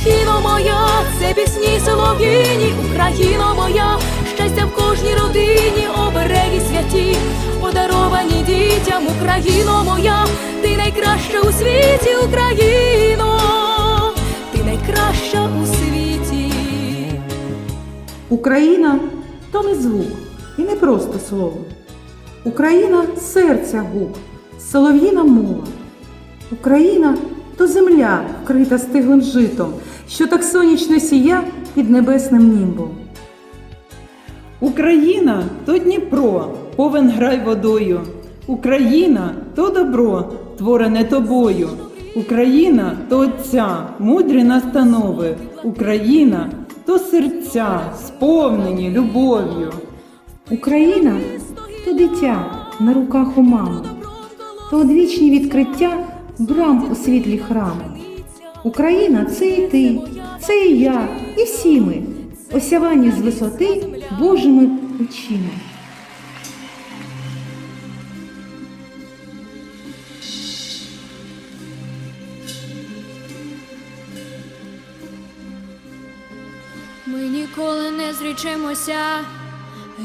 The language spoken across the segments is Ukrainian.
Україно моя, це пісні солов'їні, Україно моя, щастя в кожній родині, обереги святі, подаровані дітям, Україно моя, ти найкраща у світі, Україно, ти найкраща у світі. Україна то не звук і не просто слово. Україна серця гук, солов'їна мова. Україна то земля, вкрита стиглим житом, що так сонячно сія під небесним німбом. Україна то Дніпро, повен грай водою. Україна то добро, творене тобою. Україна то Отця, мудрі настанови. Україна то серця, сповнені любов'ю. Україна то дитя на руках у мами, то одвічні відкриття брам у світлі храми. Україна це і ти, це і я, і всі ми, осявані з висоти Божими очима. Ми ніколи не зрічемося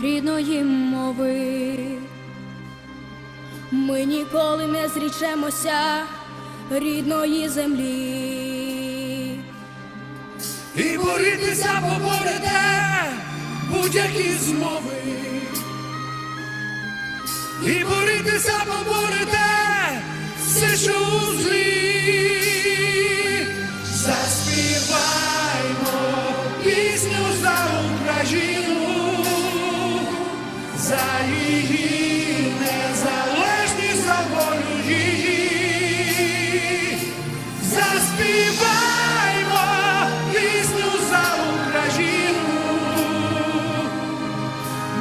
рідної мови. Ми ніколи не зрічемося рідної землі. І борітися поборете будь-які змови. І борітися поборете все, що у злі. Заспіваймо пісню за Україну, за її Заспіваймо пісню за Україну,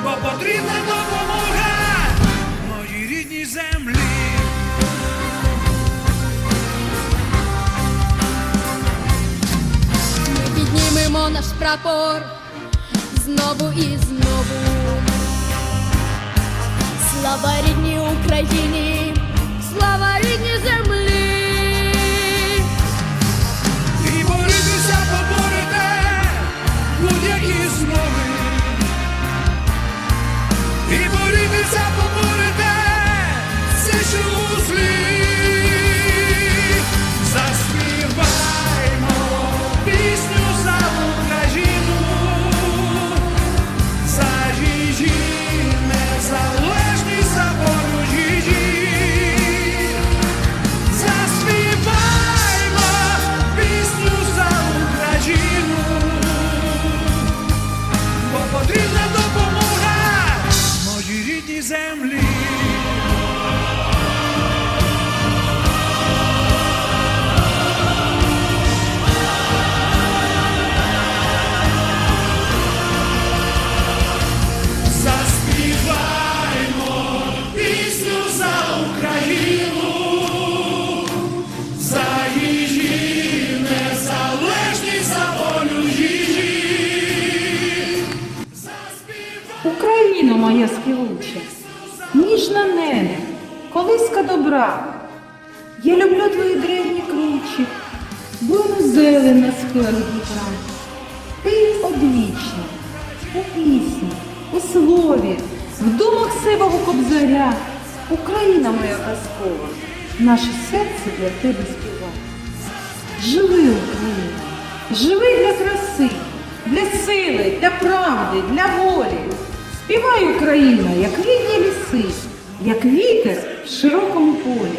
бо потрібна допомога моїй рідній землі. Ми піднімемо наш прапор знову і знову. Слава рідній Україні, слава рідній землі. Землі. Україно моя співуча, ніжна нене, колиска добра. Я люблю твої древні кручі, буйну зелень на Дніпра. Ти одвічна, у пісні, у слові, в думах сивого кобзаря. Україна моя казкова, наше серце для тебе співа. Живи, Україна, живи для краси, для сили, для правди, для волі. Співай Україна, як рідні ліси, як вітер в широкому полі.